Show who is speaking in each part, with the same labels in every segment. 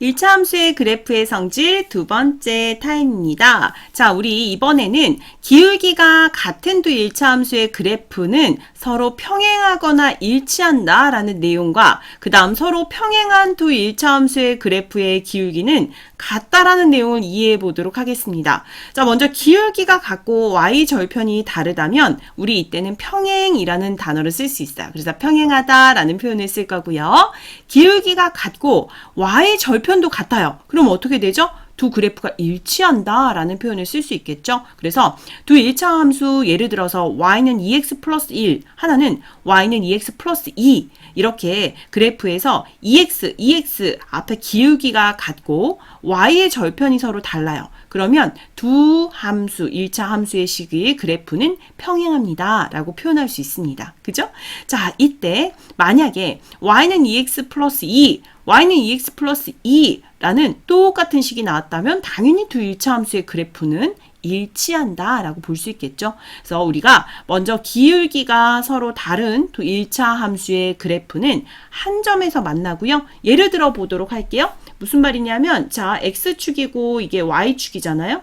Speaker 1: 1차 함수의 그래프의 성질 두 번째 타임입니다. 자, 우리 이번에는 기울기가 같은 두 1차 함수의 그래프는 서로 평행하거나 일치한다 라는 내용과 그 다음 서로 평행한 두 1차 함수의 그래프의 기울기는 같다라는 내용을 이해해 보도록 하겠습니다. 자, 먼저 기울기가 같고 y 절편이 다르다면 우리 이때는 평행이라는 단어를 쓸 수 있어요. 그래서 평행하다 라는 표현을 쓸 거고요. 기울기가 같고 y 절편 도 같아요. 그럼 어떻게 되죠? 두 그래프가 일치한다 라는 표현을 쓸 수 있겠죠. 그래서 두 1차 함수 예를 들어서 y는 2x 플러스 1, 하나는 y는 2x 플러스 2 이렇게 그래프에서 2x, 2x 앞에 기울기가 같고 y의 절편이 서로 달라요. 그러면 두 함수, 1차 함수의 식의 그래프는 평행합니다. 라고 표현할 수 있습니다. 그죠? 자, 이때 만약에 y는 2x 플러스 2, y는 2x 플러스 2라는 똑같은 식이 나왔다면 당연히 두 1차 함수의 그래프는 일치한다 라고 볼 수 있겠죠. 그래서 우리가 먼저 기울기가 서로 다른 두 1차 함수의 그래프는 한 점에서 만나고요. 예를 들어 보도록 할게요. 무슨 말이냐면 자 x축이고 이게 y축이잖아요.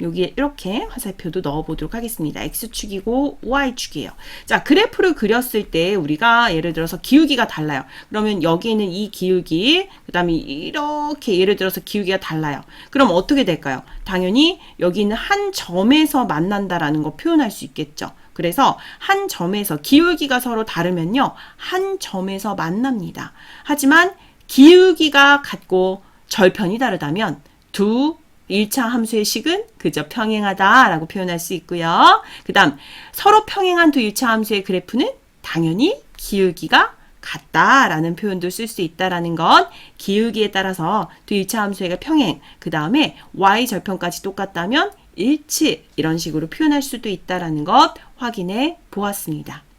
Speaker 1: 여기에 이렇게 화살표도 넣어보도록 하겠습니다. X축이고 Y축이에요. 자, 그래프를 그렸을 때 우리가 예를 들어서 기울기가 달라요. 그러면 여기에는 이 기울기, 그 다음에 이렇게 예를 들어서 기울기가 달라요. 그럼 어떻게 될까요? 당연히 여기는 한 점에서 만난다라는 거 표현할 수 있겠죠. 그래서 한 점에서 기울기가 서로 다르면요. 한 점에서 만납니다. 하지만 기울기가 같고 절편이 다르다면 두 1차 함수의 식은 그저 평행하다라고 표현할 수 있고요. 그 다음 서로 평행한 두 1차 함수의 그래프는 당연히 기울기가 같다라는 표현도 쓸 수 있다라는 건 기울기에 따라서 두 1차 함수가 평행, 그 다음에 y 절편까지 똑같다면 일치 이런 식으로 표현할 수도 있다라는 것 확인해 보았습니다.